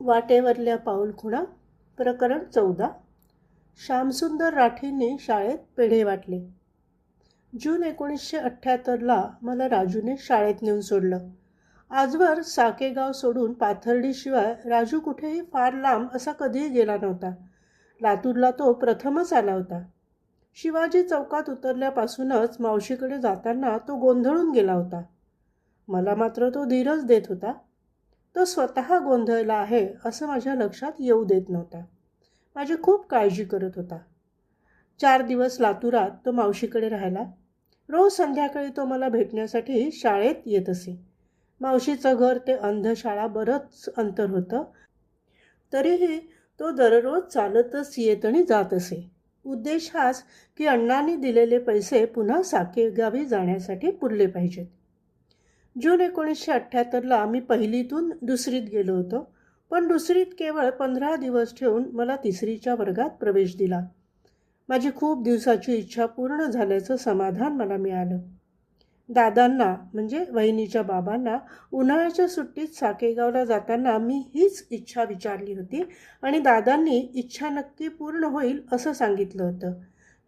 वाटेवरल्या पाऊलखुणा प्रकरण चौदा. श्यामसुंदर राठींनी शाळेत पेढे वाटले. जून एकोणीसशे अठ्ठ्याहत्तरला मला राजूने शाळेत नेऊन सोडलं. आजवर साकेगाव सोडून पाथर्डीशिवाय राजू कुठेही फार लांब असा कधीही गेला नव्हता. लातूरला तो प्रथमच आला होता. शिवाजी चौकात उतरल्यापासूनच मावशीकडे जाताना तो गोंधळून गेला होता. मला मात्र तो धीरच देत होता. तो स्वतः गोंधळला आहे असं माझ्या लक्षात येऊ देत नव्हता. माझी खूप काळजी करत होता. चार दिवस लातुरात तो मावशीकडे राहिला. रोज संध्याकाळी तो मला भेटण्यासाठी शाळेत येत असे. मावशीचं घर ते अंधशाळा बरंच अंतर होतं. तरीही तो दररोज चालतच येत आणि जात असे. उद्देश हाच की अण्णांनी दिलेले पैसे पुन्हा साकेगावी जाण्यासाठी पुरले पाहिजेत. जून एकोणीसशे अठ्ठ्याहत्तरला आम्ही पहिलीतून दुसरीत गेलो होतो. पण दुसरीत केवळ पंधरा दिवस ठेवून मला तिसरीच्या वर्गात प्रवेश दिला. माझी खूप दिवसाची इच्छा पूर्ण झाल्याचं समाधान मला मिळालं. दादांना म्हणजे वहिनीच्या बाबांना उन्हाळ्याच्या सुट्टीत साकेगावला जाताना मी हीच इच्छा विचारली होती आणि दादांनी इच्छा नक्की पूर्ण होईल असं सांगितलं होतं.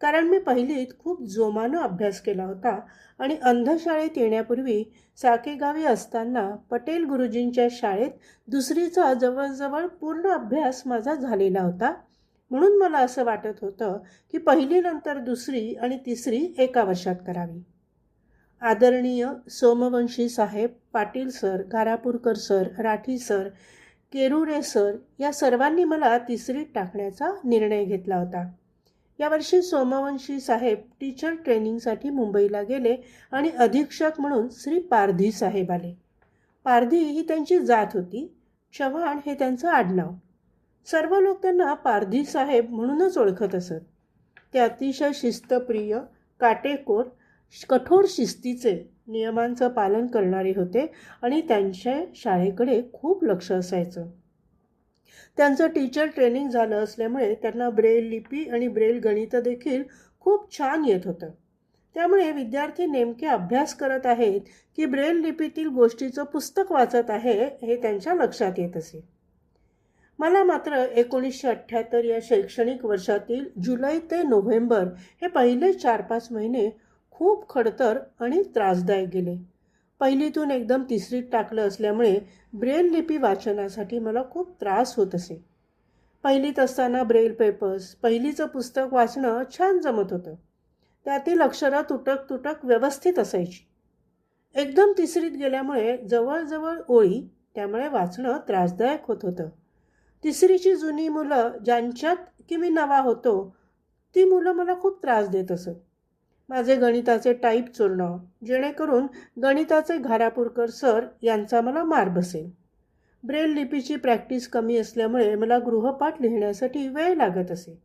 कारण मी पहिलीत खूप जोमानं अभ्यास केला होता आणि अंधशाळेत येण्यापूर्वी साकेगावी असताना पटेल गुरुजींच्या शाळेत दुसरीचा जवळजवळ पूर्ण अभ्यास माझा झालेला होता. म्हणून मला असं वाटत होतं की पहिलीनंतर दुसरी आणि तिसरी एका वर्षात करावी. आदरणीय सोमवंशी साहेब Patil sir Gharapurkar sir Rathi sir Kerure sir या सर्वांनी मला तिसरीत टाकण्याचा निर्णय घेतला होता. यावर्षी सोमवंशी साहेब टीचर ट्रेनिंगसाठी मुंबईला गेले आणि अधीक्षक म्हणून श्री पारधी साहेब आले. पारधी ही त्यांची जात होती. चव्हाण हे त्यांचं आडनाव. सर्व लोक त्यांना पारधी साहेब म्हणूनच ओळखत असत. ते अतिशय शिस्तप्रिय काटेकोर कठोर शिस्तीचे नियमांचं पालन करणारे होते आणि त्यांच्या शाळेकडे खूप लक्ष असायचं. त्यांचं टीचर ट्रेनिंग झालं असल्यामुळे त्यांना ब्रेल लिपी आणि ब्रेल गणित देखील खूप छान येत होतं. त्यामुळे विद्यार्थी नेमके अभ्यास करत आहेत की ब्रेल लिपीतील गोष्टीचं पुस्तक वाचत आहे हे त्यांच्या लक्षात येत असे. मला मात्र एकोणीसशे अठ्ठ्याहत्तर या शैक्षणिक वर्षातील जुलै ते नोव्हेंबर हे पहिले चार पाच महिने खूप खडतर आणि त्रासदायक गेले. पहिलीतून एकदम तिसरीत टाकलं असल्यामुळे ब्रेल लिपी वाचनासाठी मला खूप त्रास होत असे. पहिलीत असताना ब्रेल पेपर्स पहिलीचं पुस्तक वाचणं छान जमत होतं. त्यातील अक्षरं तुटक तुटक व्यवस्थित असायची. एकदम तिसरीत गेल्यामुळे जवळजवळ ओळी त्यामुळे वाचणं त्रासदायक होत होतं. तिसरीची जुनी मुलं ज्यांच्यात की मी नवा होतो ती मुलं मला खूप त्रास देत असत. माझे गणिताचे टाईप चोरणं जेणेकरून गणिताचे घारापूरकर सर यांचा मला मार बसेल. ब्रेल लिपीची प्रॅक्टिस कमी असल्यामुळे मला गृहपाठ लिहिण्यासाठी वेळ लागत असे.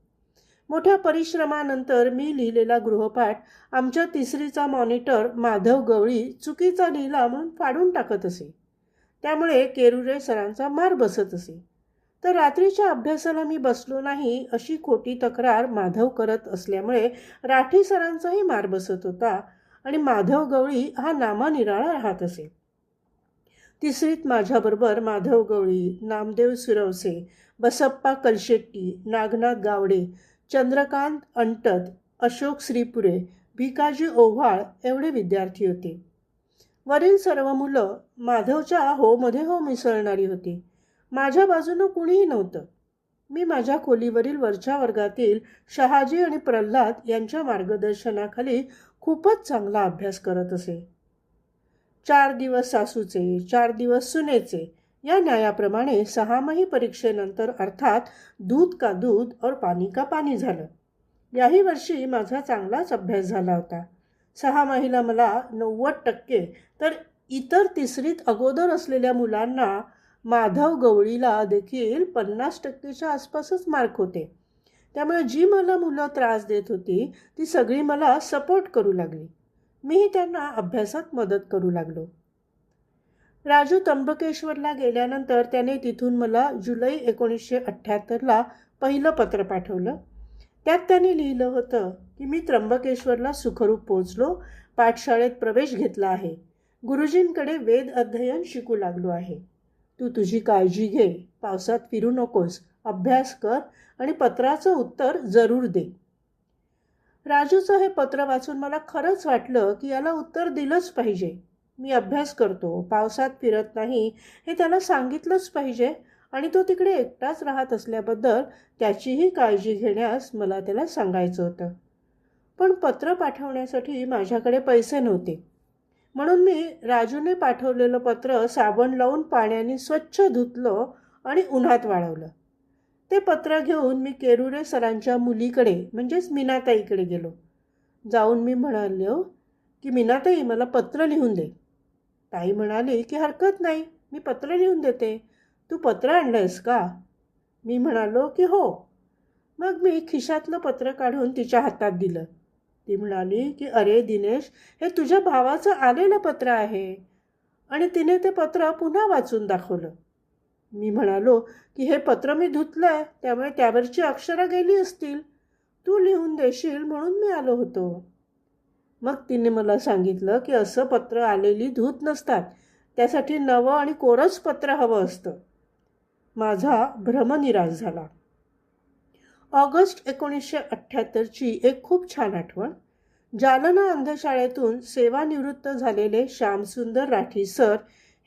मोठ्या परिश्रमानंतर मी लिहिलेला गृहपाठ आमच्या तिसरीचा मॉनिटर माधव गवळी चुकीचा लिहिला म्हणून फाडून टाकत असे. त्यामुळे केरुरे सरांचा मार बसत असे. तर रात्रीच्या अभ्यासाला मी बसलो नाही अशी खोटी तक्रार माधव करत असल्यामुळे राठी सरांचाही मार बसत होता आणि माधव गवळी हा नामानिराळा राहत असे. तिसरीत माझ्याबरोबर माधव गवळी नामदेव सुरवसे बसप्पा कलशेट्टी नागनाथ गावडे चंद्रकांत अंटत अशोक श्रीपुरे भिकाजी ओव्हाळ एवढे विद्यार्थी होते. वरील सर्व मुलं माधवच्या होमध्ये हो मिसळणारी होती. माझ्या बाजूनं कुणीही नव्हतं. मी माझ्या खोलीवरील वरच्या वर्गातील शहाजी आणि प्रल्हाद यांच्या मार्गदर्शनाखाली खूपच चांगला अभ्यास करत असे. चार दिवस सासूचे चार दिवस सुनेचे या न्यायाप्रमाणे सहामाही परीक्षेनंतर अर्थात दूध का दूध और पाणी का पाणी झालं. याही वर्षी माझा चांगलाच अभ्यास झाला होता. सहा महिला मला नव्वद टक्के तर इतर तिसरीत अगोदर असलेल्या मुलांना माधव गवळीला देखील पन्नास टक्केच्या आसपासच मार्क होते. त्यामुळे जी मला मुलं त्रास देत होती ती सगळी मला सपोर्ट करू लागली. मीही त्यांना अभ्यासात मदत करू लागलो. राजू त्र्यंबकेश्वरला गेल्यानंतर त्याने तिथून मला जुलै एकोणीसशे अठ्ठ्याहत्तरला पहिलं पत्र पाठवलं. त्यात त्याने लिहिलं होतं की मी त्र्यंबकेश्वरला सुखरूप पोचलो पाठशाळेत प्रवेश घेतला आहे. गुरुजींकडे वेद अध्ययन शिकू लागलो आहे. तू तुझी काळजी घे. पावसात फिरू नकोस. अभ्यास कर आणि पत्राचं उत्तर जरूर दे. राजूचं हे पत्र वाचून मला खरंच वाटलं की याला उत्तर दिलंच पाहिजे. मी अभ्यास करतो. पावसात फिरत नाही हे त्याला सांगितलंच पाहिजे आणि तो तिकडे एकटाच राहत असल्याबद्दल त्याचीही काळजी घेण्यास मला त्याला सांगायचं होतं. पण पत्र पाठवण्यासाठी माझ्याकडे पैसे नव्हते. म्हणून मी राजूने पाठवलेलं पत्र साबण लावून पाण्याने स्वच्छ धुतलं आणि उन्हात वाळवलं. ते पत्र घेऊन मी केरुरे सरांच्या मुलीकडे म्हणजेच मीनाताईकडे गेलो. जाऊन मी म्हणालो की मीनाताई मला पत्र लिहून दे. ताई म्हणाली की हरकत नाही मी पत्र लिहून देते. तू पत्र आणलंयस का? मी म्हणालो की हो. मग मी खिशातलं पत्र काढून तिच्या हातात दिलं. ती म्हणाली की अरे दिनेश हे तुझ्या भावाचं आलेलं पत्र आहे. आणि तिने ते पत्र पुन्हा वाचून दाखवलं. मी म्हणालो की हे पत्र मी धुतलं आहे त्यामुळे त्यावरची अक्षरं गेली असतील. तू लिहून देशील म्हणून मी आलो होतो. मग तिने मला सांगितलं की असं पत्र आलेली धूत नसतात. त्यासाठी नवं आणि कोरंच पत्र हवं असतं. माझा भ्रमनिराश झाला. ऑगस्ट एकोणीसशे अठ्ठ्याहत्तरची एक खूप छान आठवण. जालना अंधशाळेतून सेवानिवृत्त झालेले श्यामसुंदर राठी सर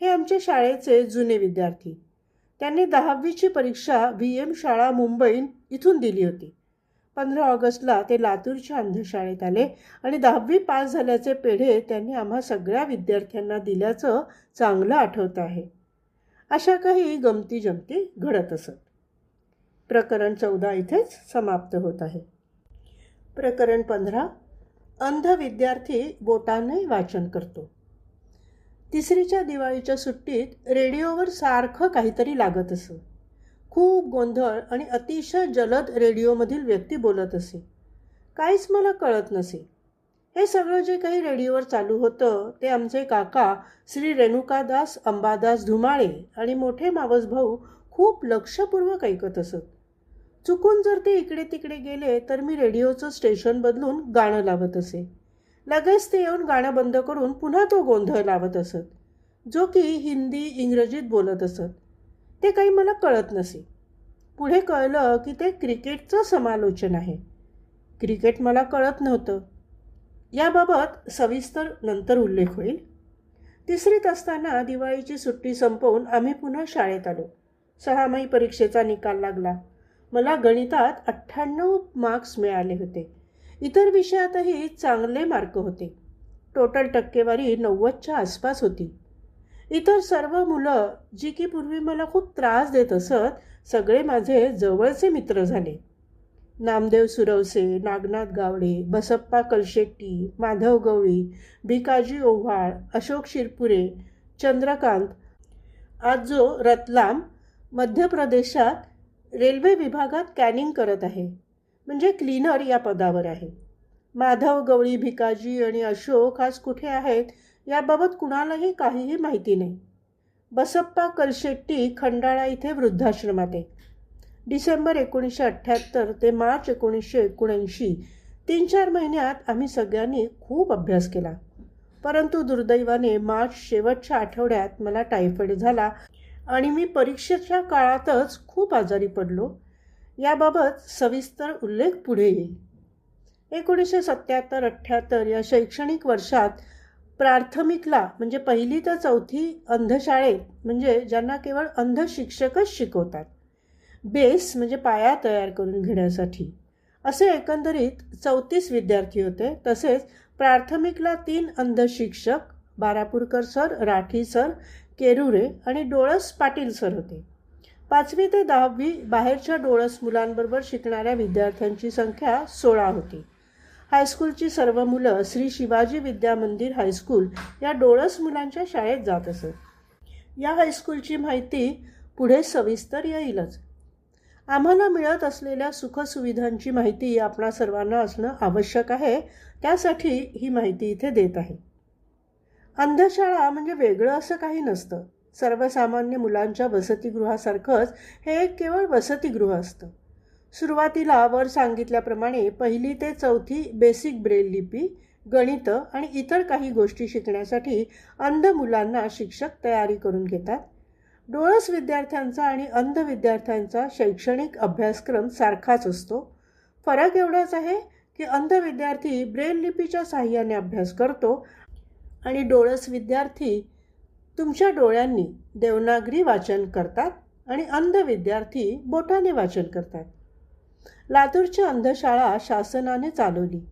हे आमच्या शाळेचे जुने विद्यार्थी. त्यांनी दहावीची परीक्षा व्ही एम शाळा मुंबई इथून दिली होती. पंधरा ऑगस्टला ते लातूरच्या अंधशाळेत आले आणि दहावी पास झाल्याचे पेढे त्यांनी आम्हा सगळ्या विद्यार्थ्यांना दिल्याचं चांगलं आठवत आहे. अशा काही गमती जमती घडत असत. प्रकरण चौदा इथेच समाप्त होत आहे. प्रकरण पंधरा अंध विद्यार्थी बोटाने वाचन करतो. तिसरीच्या दिवाळीच्या सुट्टीत रेडिओवर सारखं काहीतरी लागत असं. खूप गोंधळ आणि अतिशय जलद रेडिओमधील व्यक्ती बोलत असे. काहीच मला कळत नसे. हे सगळं जे काही रेडिओवर चालू होतं ते आमचे काका श्री रेणुकादास अंबादास धुमाळे आणि मोठे मावस भाऊ खूप लक्षपूर्वक ऐकत असत. चुकून जर ते इकडे तिकडे गेले तर मी रेडिओचं स्टेशन बदलून गाणं लावत असे. लगेच ते येऊन गाणं बंद करून पुन्हा तो गोंधळ लावत असत जो की हिंदी इंग्रजीत बोलत असत. ते काही मला कळत नसे. पुढे कळलं की ते क्रिकेटचं समालोचन आहे. क्रिकेट मला कळत नव्हतं. याबाबत सविस्तर नंतर उल्लेख होईल. तिसरीत असताना दिवाळीची सुट्टी संपवून आम्ही पुन्हा शाळेत आलो. सहामाही परीक्षेचा निकाल लागला. मला गणितात अठ्ठ्याण्णव मार्क्स मिळाले होते. इतर विषयातही चांगले मार्क होते. टोटल टक्केवारी नव्वदच्या आसपास होती. इतर सर्व मुलं जी की पूर्वी मला खूप त्रास देत असत सगळे माझे जवळचे मित्र झाले. नामदेव सुरवसे नागनाथ गावडे बसप्पा कलशेट्टी माधव गवळी भिकाजी ओव्हाळ अशोक शिरपुरे चंद्रकांत आज जो रतलाम मध्य प्रदेशात रेल्वे विभागात कॅनिंग करत आहे. म्हणजे क्लीनर या पदावर आहे. माधव गवळी भिकाजी आणि अशोक आज कुठे आहेत याबाबत कुणालाही काहीही माहिती नाही. बसप्पा कलशेट्टी खंडाळा इथे वृद्धाश्रमात आहे. डिसेंबर एकोणीसशे अठ्ठ्याहत्तर ते मार्च एकोणीसशे एकोणऐंशी तीन चार महिन्यात आम्ही सगळ्यांनी खूप अभ्यास केला. परंतु दुर्दैवाने मार्च शेवटच्या आठवड्यात मला टायफॉईड झाला. आणि मी परीक्षेच्या काळातच खूप आजारी पडलो. याबाबत सविस्तर उल्लेख पुढे येईल. एकोणीसशे सत्याहत्तर अठ्ठ्याहत्तर या शैक्षणिक वर्षात प्राथमिकला म्हणजे पहिली तर चौथी अंधशाळेत म्हणजे ज्यांना केवळ अंध शिक्षकच शिकवतात बेस म्हणजे पाया तयार करून घेण्यासाठी. असे एकंदरीत चौतीस विद्यार्थी होते. तसेच प्राथमिकला तीन अंध शिक्षक बारापूरकर सर राठी सर केरुरे आणि डोळस पाटील सर होते. पाचवी ते दहावी बाहेरच्या डोळस मुलांबरोबर शिकणाऱ्या विद्यार्थ्यांची संख्या सोळा होती. हायस्कूलची सर्व मुलं श्री शिवाजी विद्या मंदिर हायस्कूल या डोळस मुलांच्या शाळेत जात असत. या हायस्कूलची माहिती पुढे सविस्तर येईलच. आम्हाला मिळत असलेल्या सुखसुविधांची माहिती आपणा सर्वांना असणं आवश्यक आहे त्यासाठी ही माहिती इथे देत आहे. अंधशाळा म्हणजे वेगळं असं काही नसतं. सर्वसामान्य मुलांच्या वसतिगृहासारखंच हे एक केवळ वसतिगृह असतं. सुरुवातीला वर सांगितल्याप्रमाणे पहिली ते चौथी बेसिक ब्रेल लिपी गणितं आणि इतर काही गोष्टी शिकण्यासाठी अंध मुलांना शिक्षक तयारी करून घेतात. डोळस विद्यार्थ्यांचा आणि अंध विद्यार्थ्यांचा शैक्षणिक अभ्यासक्रम सारखाच असतो. फरक एवढाच आहे की अंध विद्यार्थी ब्रेल लिपीच्या साह्याने अभ्यास करतो आणि डोळस विद्यार्थी तुमच्या डोळ्यांनी देवनागरी वाचन करतात आणि अंध विद्यार्थी बोटाने वाचन करतात. लातूरची अंधशाळा शासनाने चालवली.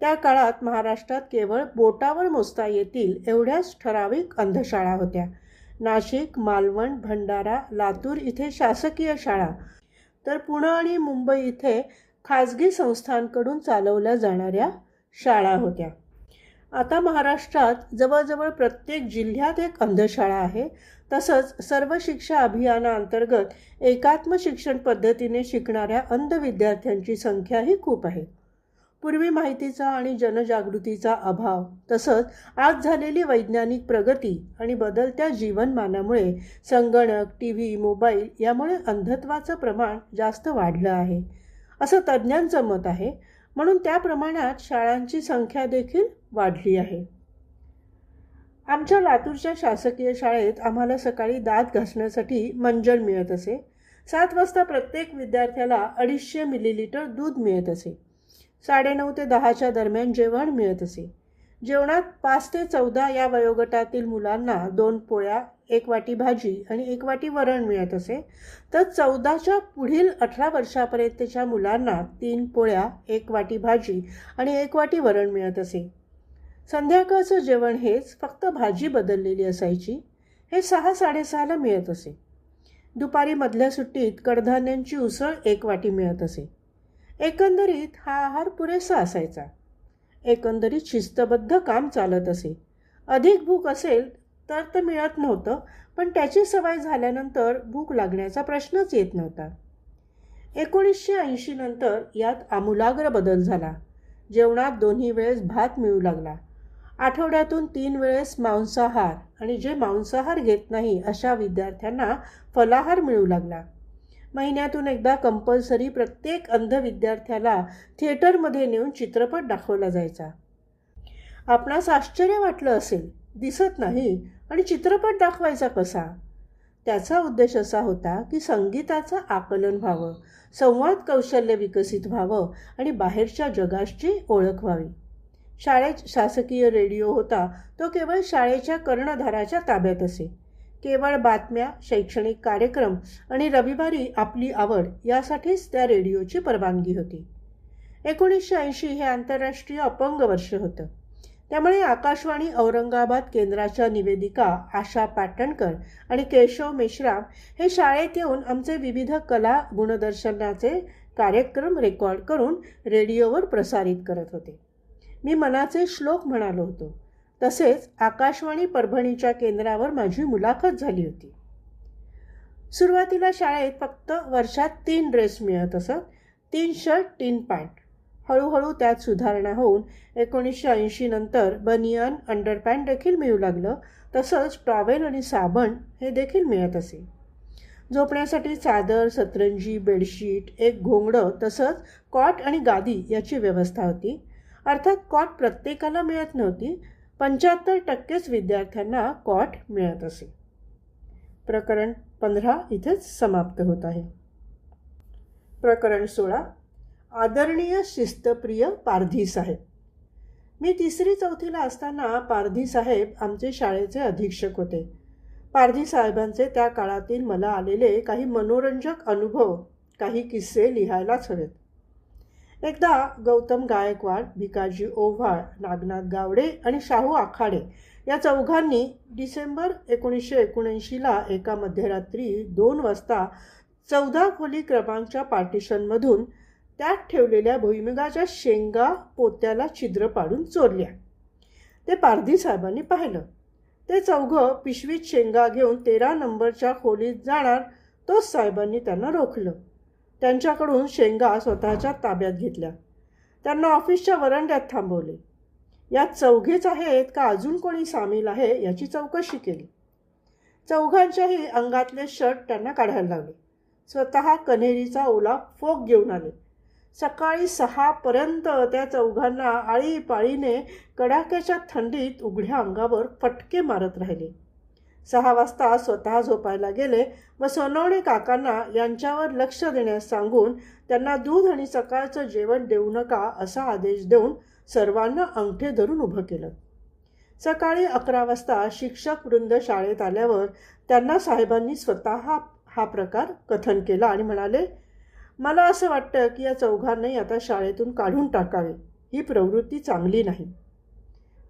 त्या काळात महाराष्ट्रात केवळ बोटावर मोजता येतील एवढ्याच ठराविक अंधशाळा होत्या. नाशिक मालवण भंडारा लातूर इथे शासकीय शाळा. तर पुणे आणि मुंबई इथे खाजगी संस्थांकडून चालवल्या जाणाऱ्या शाळा होत्या. आता महाराष्ट्रात जवळजवळ प्रत्येक जिल्ह्यात एक अंधशाळा आहे. तसंच सर्व शिक्षा अभियानाअंतर्गत एकात्म शिक्षण पद्धतीने शिकणाऱ्या अंध विद्यार्थ्यांची संख्याही खूप आहे. पूर्वी माहितीचा आणि जनजागृतीचा अभाव तसंच आज झालेली वैज्ञानिक प्रगती आणि बदलत्या जीवनमानामुळे संगणक टी व्ही मोबाईल यामुळे अंधत्वाचं प्रमाण जास्त वाढलं आहे. असं तज्ज्ञांचं मत आहे. म्हणून त्या प्रमाणात शाळांची संख्या देखील वाढली आहे. आमच्या लातूरच्या शासकीय शाळेत आम्हाला सकाळी दात घासण्यासाठी मंजन मिळत असे. सात वाजता प्रत्येक विद्यार्थ्याला अडीचशे मिलीलिटर दूध मिळत असे. साडेनऊ ते दहाच्या दरम्यान जेवण मिळत असे. जेवणात पाच ते चौदा या वयोगटातील मुलांना दोन पोळ्या एक वाटी भाजी आणि एक वाटी वरण मिळत असे. तर चौदाच्या पुढील अठरा वर्षापर्यंतच्या मुलांना तीन पोळ्या एक वाटी भाजी आणि एक वाटी वरण मिळत असे. संध्याकाळचं जेवण हेच फक्त भाजी बदललेली असायची. हे सहा साडेसहाला मिळत असे. दुपारी मधल्या सुट्टीत कडधान्यांची उसळ एक वाटी मिळत असे. एकंदरीत हा आहार पुरेसा असायचा. एकंदरीत शिस्तबद्ध काम चालत असे. अधिक भूक असेल तर तर मिळत नव्हतं पण त्याची सवय झाल्यानंतर भूक लागण्याचा प्रश्नच येत नव्हता. एकोणीसशे ऐंशी नंतर यात आमूलाग्र बदल झाला. जेवणात दोन्ही वेळेस भात मिळू लागला. आठवड्यातून तीन वेळेस मांसाहार आणि जे मांसाहार घेत नाही अशा विद्यार्थ्यांना फलाहार मिळू लागला. महिन्यातून एकदा कंपल्सरी प्रत्येक अंध विद्यार्थ्याला थिएटरमध्ये नेऊन चित्रपट दाखवला जायचा. आपणास आश्चर्य वाटलं असेल दिसत नाही आणि चित्रपट दाखवायचा कसा? त्याचा उद्देश असा होता की संगीताचं आकलन व्हावं संवाद कौशल्य विकसित व्हावं आणि बाहेरच्या जगाची ओळख व्हावी. शाळेत शासकीय रेडिओ होता तो केवळ शाळेच्या कर्णधाराच्या ताब्यात असे. केवळ बातम्या शैक्षणिक कार्यक्रम आणि रविवारी आपली आवड यासाठीच त्या रेडिओची परवानगी होती. एकोणीसशे ऐंशी हे आंतरराष्ट्रीय अपंग वर्ष होतं. त्यामुळे आकाशवाणी औरंगाबाद केंद्राच्या निवेदिका आशा पाटणकर आणि केशव मेश्राम हे शाळेत येऊन आमचे विविध कला गुणदर्शनाचे कार्यक्रम रेकॉर्ड करून रेडिओवर प्रसारित करत होते. मी मनाचे श्लोक म्हणालो होतो. तसेच आकाशवाणी परभणीच्या केंद्रावर माझी मुलाखत झाली होती. सुरुवातीला शाळेत फक्त वर्षात तीन ड्रेस मिळत असत. तीन शर्ट तीन पॅन्ट. हळूहळू त्यात सुधारणा होऊन एकोणीसशे ऐंशी नंतर बनियन अंडरपॅन्ट देखील मिळू लागलं. तसंच टॉवेल आणि साबण हे देखील मिळत असे. झोपण्यासाठी चादर सतरंजी बेडशीट एक घोंगडं तसंच कॉट आणि गादी याची व्यवस्था होती. अर्थात कॉट प्रत्येकाला मिळत नव्हती. पंच्याहत्तर टक्केच विद्यार्थ्यांना कॉट मिळत असे. प्रकरण पंधरा इथेच समाप्त होत आहे. प्रकरण सोळा आदरणीय शिस्तप्रिय पारधी साहेब. मी तिसरी चौथीला असताना पारधी साहेब आमचे शाळेचे अधीक्षक होते. पारधी साहेबांचे त्या काळातील मला आलेले काही मनोरंजक अनुभव काही किस्से लिहायलाच हवेत. एकदा गौतम गायकवाड भिकाजी ओव्हाळ नागनाथ गावडे आणि शाहू आखाडे या चौघांनी डिसेंबर एकोणीसशे एकोणऐंशीला एका मध्यरात्री दोन वाजता चौदा खोली क्रमांकच्या पार्टिशनमधून त्यात ठेवलेल्या भुईमुगाच्या शेंगा पोत्याला छिद्र पाडून चोरल्या. ते पारधी साहेबांनी पाहिलं. ते चौघं पिशवीत शेंगा घेऊन तेरा नंबरच्या खोलीत जाणार तोच साहेबांनी त्यांना रोखलं. त्यांच्याकडून शेंगा स्वतःच्या ताब्यात घेतल्या. त्यांना ऑफिसच्या वरंड्यात थांबवले. यात चौघेच आहेत का अजून कोणी सामील आहे याची चौकशी केली. चौघांच्याही अंगातले शर्ट त्यांना काढायला लागले स्वतः कन्हेरीचा ओला फोक घेऊन आले. सकाळी सहापर्यंत त्या चौघांना आळीपाळीने कडाक्याच्या थंडीत उघड्या अंगावर फटके मारत राहिले. सहा वाजता स्वतः झोपायला गेले व सोनवणे काकांना यांच्यावर लक्ष देण्यास सांगून त्यांना दूध आणि सकाळचं जेवण देऊ नका असा आदेश देऊन सर्वांना अंगठे धरून उभं केलं. सकाळी अकरा वाजता शिक्षक वृंद शाळेत आल्यावर त्यांना साहेबांनी स्वतः हा हा प्रकार कथन केला आणि म्हणाले मला असं वाटतं की या चौघांनाही आता शाळेतून काढून टाकावे. ही प्रवृत्ती चांगली नाही.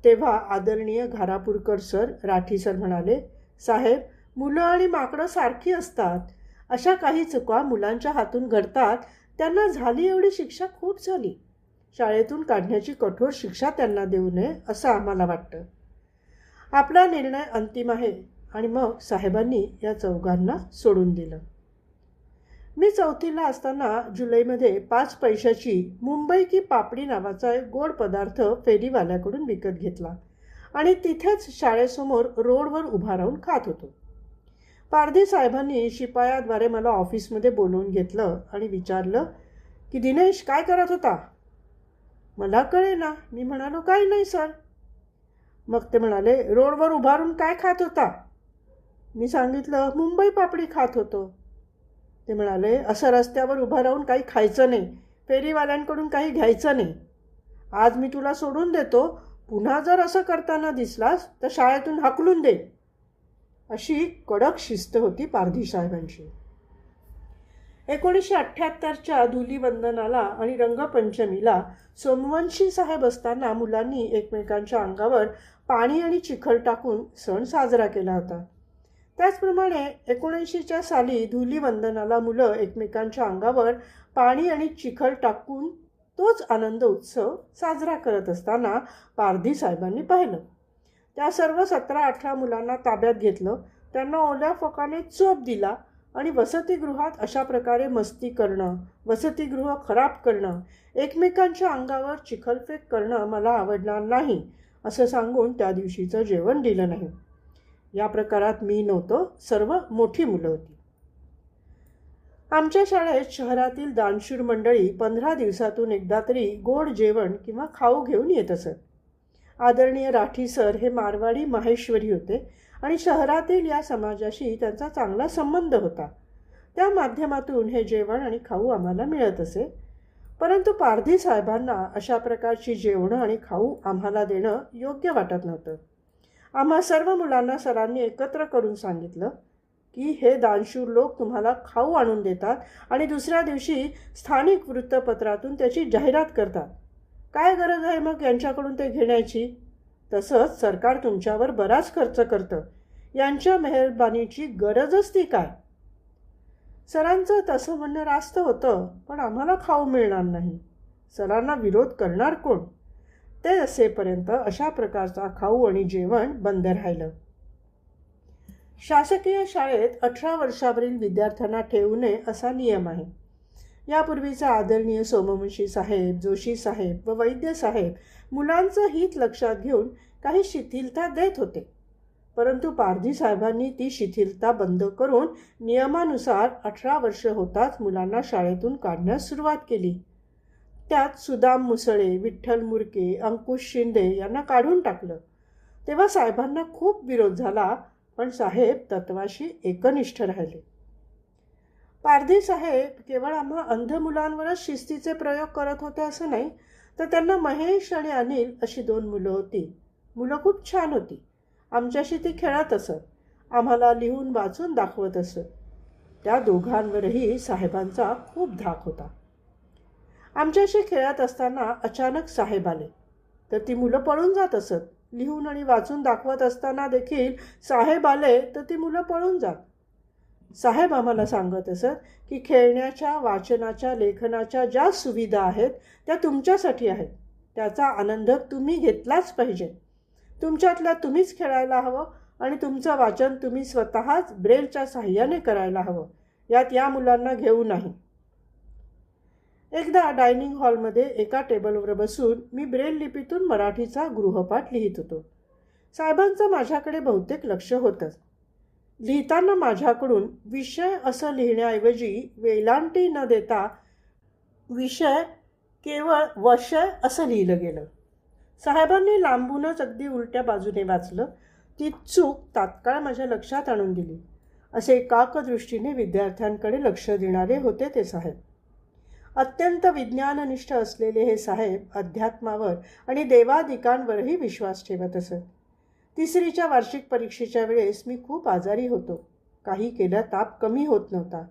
तेव्हा आदरणीय घारापूरकर सर राठी सर म्हणाले साहेब मुलं आणि माकडं सारखी असतात. अशा काही चुका मुलांच्या हातून घडतात. त्यांना झाली एवढी शिक्षा खूप झाली. शाळेतून काढण्याची कठोर शिक्षा त्यांना देऊ नये असं आम्हाला वाटतं. आपला निर्णय अंतिम आहे. आणि मग साहेबांनी या चौघांना सोडून दिलं. मी चौथीला असताना जुलैमध्ये पाच पैशाची मुंबई की पापडी नावाचा एक गोड पदार्थ फेरीवाल्याकडून विकत घेतला आणि तिथेच शाळेसमोर रोडवर उभा राहून खात होतो. पारधी साहेबांनी शिपायाद्वारे मला ऑफिसमध्ये बोलवून घेतलं आणि विचारलं की दिनेश काय करत होता? मला कळे ना मी म्हणालो काही नाही सर. मग ते म्हणाले रोडवर उभारून काय खात होता? मी सांगितलं मुंबई पापडी खात होतो. ते म्हणाले असं रस्त्यावर उभं राहून काही खायचं नाही. फेरीवाल्यांकडून काही घ्यायचं नाही. आज मी तुला सोडून देतो. पुन्हा जर असं करताना दिसलास तर शाळेतून हाकलून दे. अशी कडक शिस्त होती पारधी साहेबांची. एकोणीसशे अठ्ठ्याहत्तरच्या धुलीवंदनाला आणि रंगपंचमीला सोमवंशी साहेब असताना मुलांनी एकमेकांच्या अंगावर पाणी आणि चिखल टाकून सण साजरा केला होता. त्याचप्रमाणे एकोणऐंशीच्या साली धुलीवंदनाला मुलं एकमेकांच्या अंगावर पाणी आणि चिखल टाकून तोच आनंद उत्सव साजरा करत असताना पारधी साहेबांनी पाहिलं. त्या सर्व सतरा अठरा मुलांना ताब्यात घेतलं. त्यांना ओल्या फोकाने चोप दिला आणि वसतिगृहात अशा प्रकारे मस्ती करणं वसतिगृह खराब करणं एकमेकांच्या अंगावर चिखलफेक करणं मला आवडणार नाही असं सांगून त्या दिवशीचं जेवण दिलं नाही. या प्रकारात मी नव्हतो सर्व मोठी मुलं होती. आमच्या शाळेत शहरातील दानशूर मंडळी पंधरा दिवसातून एकदा तरी गोड जेवण किंवा खाऊ घेऊन येत असत. आदरणीय राठी सर हे मारवाडी माहेश्वरी होते आणि शहरातील या समाजाशी त्यांचा चांगला संबंध होता. त्या माध्यमातून हे जेवण आणि खाऊ आम्हाला मिळत असे. परंतु पारधी साहेबांना अशा प्रकारची जेवणं आणि खाऊ आम्हाला देणं योग्य वाटत नव्हतं. आम्हा सर्व मुलांना सरांनी एकत्र करून सांगितलं की हे दानशूर लोक तुम्हाला खाऊ आणून देतात आणि दुसऱ्या दिवशी स्थानिक वृत्तपत्रातून त्याची जाहिरात करतात. काय गरज आहे मग यांच्याकडून ते घेण्याची? तसंच सरकार तुमच्यावर बराच खर्च करतं. यांच्या मेहरबानीची गरजच ती काय? सरांचं तसं म्हणणं रास्त होतं पण आम्हाला खाऊ मिळणार नाही. सरांना विरोध करणार कोण? ते असेपर्यंत अशा प्रकारचा खाऊ आणि जेवण बंद राहिलं. शासकीय शाळेत अठरा वर्षावरील विद्यार्थ्यांना ठेवू नये असा नियम आहे. यापूर्वीचा आदरणीय सोमवंशी साहेब जोशी साहेब व वैद्य साहेब मुलांचं हित लक्षात घेऊन काही शिथिलता देत होते. परंतु पारधी साहेबांनी ती शिथिलता बंद करून नियमानुसार अठरा वर्ष होताच मुलांना शाळेतून काढण्यास सुरुवात केली. त्यात सुदाम मुसळे विठ्ठल मुरके अंकुश शिंदे यांना काढून टाकलं. तेव्हा साहेबांना खूप विरोध झाला पण साहेब तत्वाशी एकनिष्ठ राहिले. पारधी साहेब केवळ आम्हा अंध मुलांवरच शिस्तीचे प्रयोग करत होते असं नाही तर त्यांना महेश आणि अनिल अशी दोन मुलं होती. मुलं खूप छान होती. आमच्याशी ती खेळत असत. आम्हाला लिहून वाचून दाखवत असत. त्या दोघांवरही साहेबांचा खूप धाक होता. आमच्याशी खेळत असताना अचानक साहेब आले. तर ती मुलं पळून जात असत. लिहून आणि वाचून दाखवत असताना देखील साहेब आले तर ती मुलं पळून जात. साहेब आम्हाला सांगत असत की खेळण्याच्या वाचनाच्या लेखनाच्या ज्या सुविधा आहेत त्या तुमच्यासाठी आहेत. त्याचा आनंद तुम्ही घेतलाच पाहिजे. तुमच्यातल्या तुम्हीच खेळायला हवं आणि तुमचं वाचन तुम्ही स्वतःच ब्रेलच्या साह्याने करायला हवं. यात या मुलांना घेऊ नाही. एकदा डायनिंग हॉलमध्ये एका टेबलवर बसून मी ब्रेल लिपीतून मराठीचा गृहपाठ लिहित होतो. साहेबांचं माझ्याकडे बहुतेक लक्ष होतंच. लिहिताना माझ्याकडून विषय असं लिहिण्याऐवजी वेलांटी न देता विषय केवळ वशय असं लिहिलं गेलं. साहेबांनी लांबूनच अगदी उलट्या बाजूने वाचलं. ती चूक तात्काळ माझ्या लक्षात आणून दिली. असे काकदृष्टीने विद्यार्थ्यांकडे लक्ष देणारे होते ते साहेब. अत्यंत विज्ञाननिष्ठ असलेले हे साहेब अध्यात्मावर आणि देवादिकांवरही विश्वास ठेवत असत. तिसरीच्या वार्षिक परीक्षेच्या वेळेस मी खूप आजारी होतो. काही केल्या ताप कमी होत नव्हता.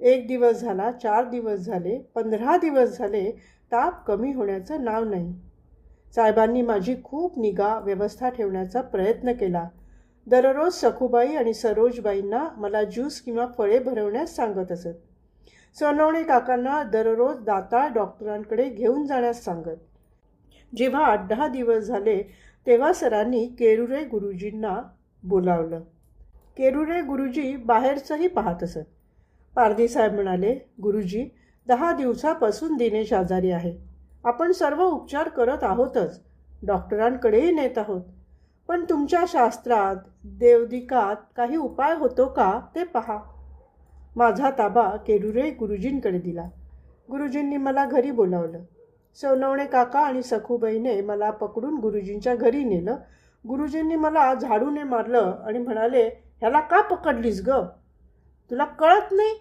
एक दिवस झाला चार दिवस झाले पंधरा दिवस झाले ताप कमी होण्याचं नाव नाही. साहेबांनी माझी खूप निगा व्यवस्था ठेवण्याचा प्रयत्न केला. दररोज सखूबाई आणि सरोजबाईंना मला ज्यूस किंवा फळे भरवण्यास सांगत असत. सोनवणे काकांना दररोज दाताळ डॉक्टरांकडे घेऊन जाण्यास सांगत. जेव्हा आठ दहा दिवस झाले तेव्हा सरांनी केरुरे गुरुजींना बोलावलं. केरुरे गुरुजी बाहेरचंही पाहत असत. पारदीसाहेब म्हणाले गुरुजी दहा दिवसापासून दिनेश आजारी आहे. आपण सर्व उपचार करत आहोतच. डॉक्टरांकडेही नेत आहोत. पण तुमच्या शास्त्रात देवदिकात काही उपाय होतो का ते पहा. माझा ताबा केडुरे गुरुजींकडे दिला. गुरुजींनी मला घरी बोलावलं. सोनवणे काका आणि सखूबाईने मला पकडून गुरुजींच्या घरी नेलं. गुरुजींनी मला झाडूने मारलं आणि म्हणाले ह्याला का पकडलीस ग? तुला कळत नाही?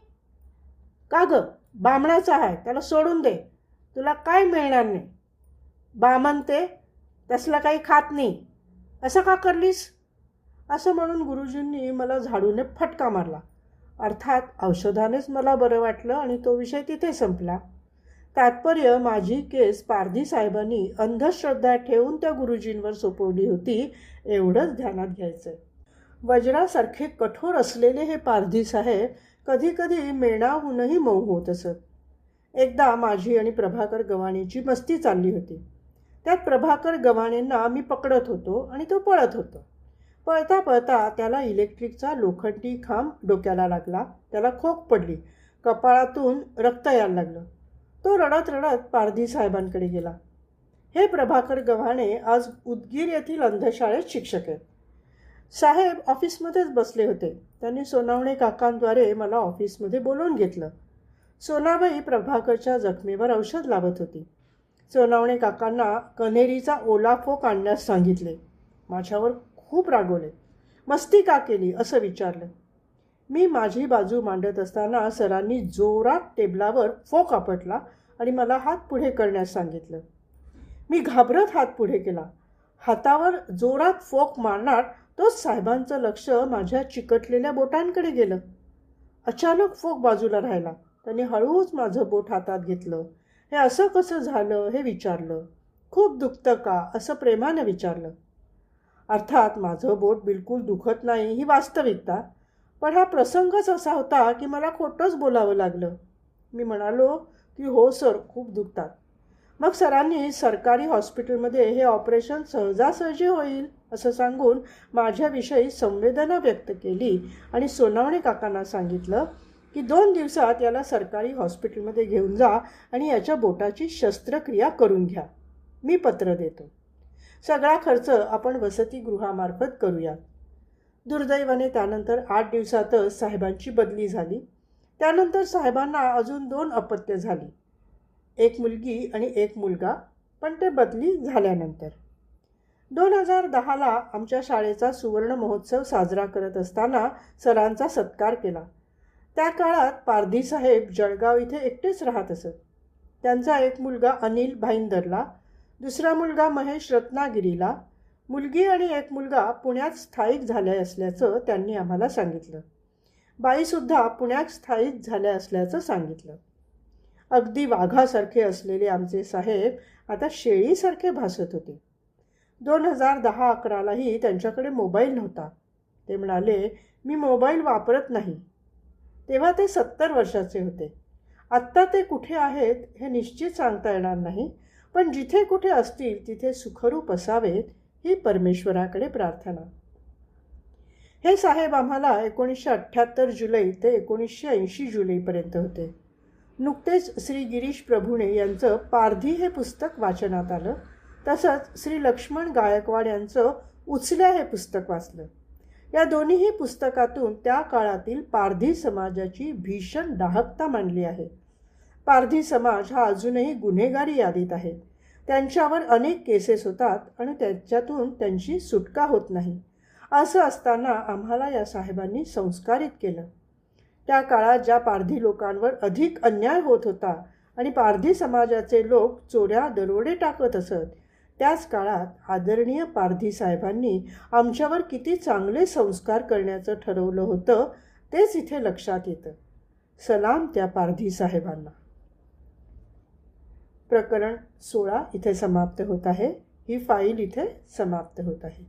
का ग? बामणाचा आहे त्याला सोडून दे. तुला काय मिळणार नाही. बामण ते? तसलं काही खात नाही. असं का करलीस? असं म्हणून गुरुजींनी मला झाडूने फटका मारला. अर्थात औषधानेच मला बरं वाटलं आणि तो विषय तिथे संपला. तात्पर्य माझी केस पारधी साहेबांनी अंधश्रद्धा ठेवून त्या गुरुजींवर सोपवली होती एवढंच ध्यानात घ्यायचं. वज्रासारखे कठोर असलेले हे पारधी साहेब कधीकधी मेणाहूनही मऊ होत असत. एकदा माझी आणि प्रभाकर गवाणीची मस्ती चालली होती. त्यात प्रभाकर गव्हाणेंना मी पकडत होतो आणि तो पळत होतो. पळता पळता त्याला इलेक्ट्रिकचा लोखंडी खांब डोक्याला लागला. त्याला खोक पडली. कपाळातून रक्त यायला लागलं. तो रडत रडत पारधी साहेबांकडे गेला. हे प्रभाकर गव्हाणे आज उदगीर येथील अंधशाळेत शिक्षक आहेत. साहेब ऑफिसमध्येच बसले होते. त्यांनी सोनावणे काकांद्वारे मला ऑफिसमध्ये बोलवून घेतलं. सोनाबाई प्रभाकरच्या जखमेवर औषध लावत होती. सोनावणे काकांना कन्हेरीचा ओला फोक आणण्यास सांगितले. माझ्यावर खूप रागवले. मस्ती का केली? असं विचारलं. मी माझी बाजू मांडत असताना सरांनी जोरात टेबलावर फोक आपटला आणि मला हात पुढे करण्यास सांगितलं. मी घाबरत हात पुढे केला. हातावर जोरात फोक मारणार तोच साहेबांचं लक्ष माझ्या चिकटलेल्या बोटांकडे गेलं. अचानक फोक बाजूला राहिला. त्यांनी हळूच माझं बोट हातात घेतलं. हे असं कसं झालं हे विचारलं. खूप दुखतं का? असं प्रेमानं विचारलं. अर्थात माझं बोट बिलकुल दुखत नाही ही वास्तविकता. पण हा प्रसंगच असा होता की मला खोटंच बोलावं लागलं. मी म्हणालो की हो सर खूप दुखतात. मग सरांनी सरकारी हॉस्पिटलमध्ये हे ऑपरेशन सहजासहजी होईल असं सांगून माझ्याविषयी संवेदना व्यक्त केली आणि सोनावणे काकांना सांगितलं की दोन दिवसात याला सरकारी हॉस्पिटलमध्ये घेऊन जा आणि याच्या बोटाची शस्त्रक्रिया करून घ्या. मी पत्र देतो. सगळा खर्च आपण वसतिगृहामार्फत करूया. दुर्दैवाने त्यानंतर आठ दिवसातच साहेबांची बदली झाली. त्यानंतर साहेबांना अजून दोन अपत्य झाली. एक मुलगी आणि एक मुलगा पण ते बदली झाल्यानंतर. दोन हजार दहाला आमच्या शाळेचा सुवर्ण महोत्सव साजरा करत असताना सरांचा सत्कार केला. त्या काळात पारधी साहेब जळगाव इथे एकटेच राहत असत. त्यांचा एक मुलगा अनिल भाईंदरला दुसरा मुलगा महेश रत्नागिरीला मुलगी आणि एक मुलगा पुण्यात स्थायिक झाले असल्याचं त्यांनी आम्हाला सांगितलं. बाईसुद्धा पुण्यात स्थायिक झाल्या असल्याचं सांगितलं. अगदी वाघासारखे असलेले आमचे साहेब आता शेळीसारखे भासत होते. दोन हजार दहा अकरालाही त्यांच्याकडे मोबाईल नव्हता. ते म्हणाले मी मोबाईल वापरत नाही. तेव्हा ते सत्तर वर्षाचे होते. आत्ता ते कुठे आहेत हे निश्चित सांगता येणार नाही. पण जिथे कुठे असतील तिथे सुखरूप असावेत ही परमेश्वराकडे प्रार्थना. हे साहेब आम्हाला एकोणीसशे अठ्ठ्याहत्तर जुलै ते एकोणीसशे ऐंशी जुलैपर्यंत होते. नुकतेच श्री गिरीश प्रभूणे यांचं पारधी हे पुस्तक वाचनात आलं. तसंच श्री लक्ष्मण गायकवाड यांचं उचल्या हे पुस्तक वाचलं. या दोन्हीही पुस्तकातून त्या काळातील पारधी समाजाची भीषण दाहकता मांडली आहे. पारधी समाज हा अजूनही गुन्हेगारी यादीत आहे. त्यांच्यावर अनेक केसेस होतात आणि त्याच्यातून त्यांची सुटका होत नाही. असं असताना आम्हाला या साहेबांनी संस्कारित केलं. त्या काळात ज्या पारधी लोकांवर अधिक अन्याय होत होता आणि पारधी समाजाचे लोक चोऱ्या दरोडे टाकत असत त्याच काळात आदरणीय पारधी साहेबांनी आमच्यावर किती चांगले संस्कार करण्याचं ठरवलं होतं तेच इथे लक्षात येतं. सलाम त्या पारधी साहेबांना. प्रकरण सोळा इथे समाप्त होत आहे. ही फाईल इथे समाप्त होत आहे.